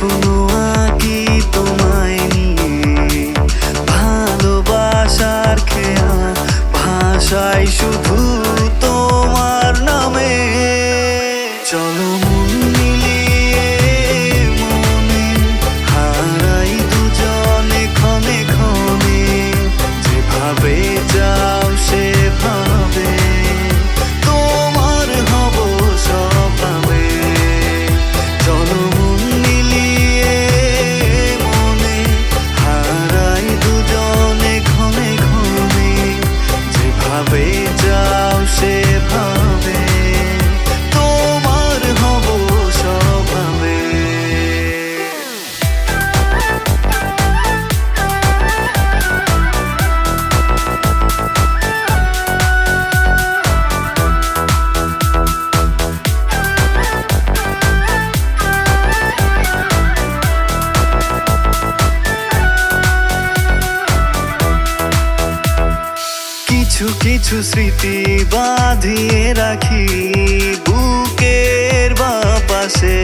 Ooh. কিছু স্মৃতি বাঁধিয়ে রাখি বুকের বাপাশে।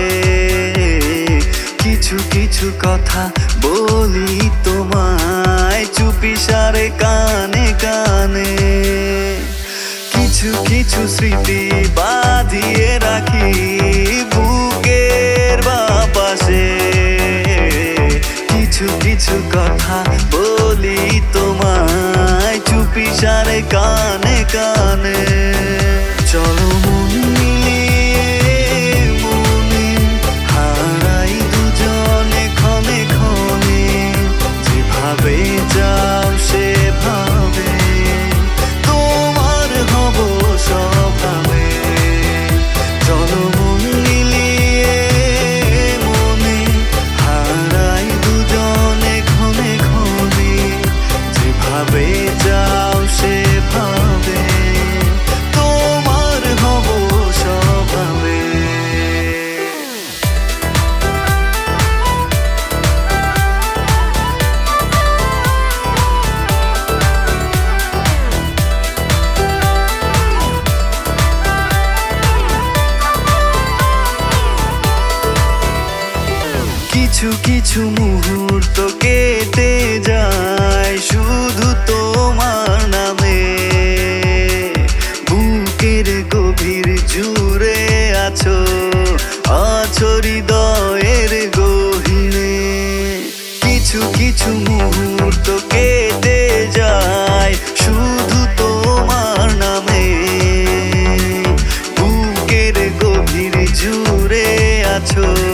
কিছু কিছু কথা বলি তোমায় চুপি সারে কানে কানে। কিছু কিছু স্মৃতি বাঁধিয়ে রাখি কিছু কথা বলি তোমায় চুপি সারে কানে কানে। চলো মন কিছু কিছু মুহূর্ত কেটে যায় শুধু তোমার নামে। বুকের গভীর জুড়ে আছো আছো হৃদয়ের গহিনে। কিছু কিছু মুহূর্ত কেটে যায় শুধু তোমার নামে। বুকের গভীর জুড়ে আছো